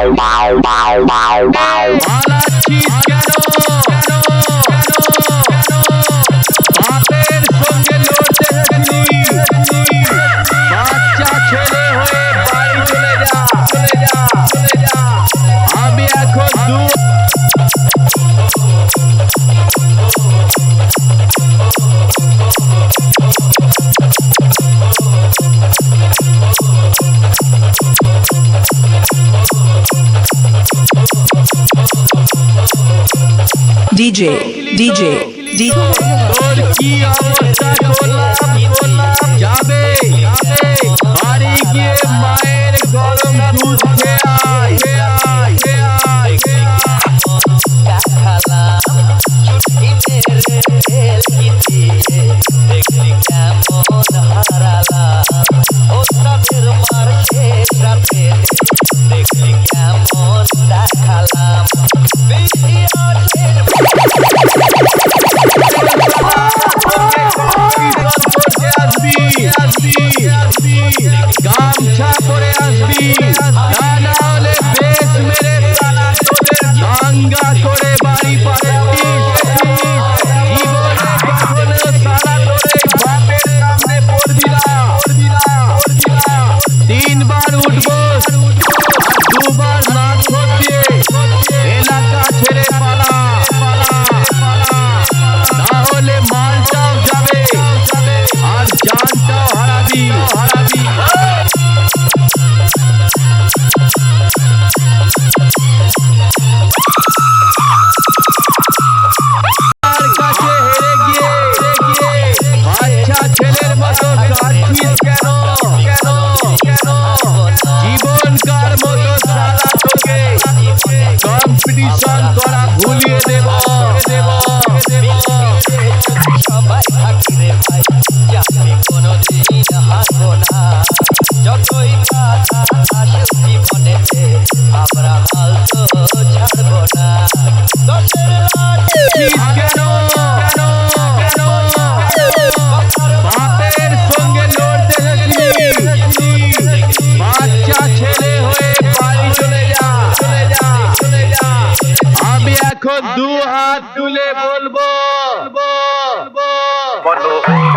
Fala, te quero DJ, DJ, DJ. বসে আছি। গামছা পরে দু হাত তুলে বলব। বলব। বলব।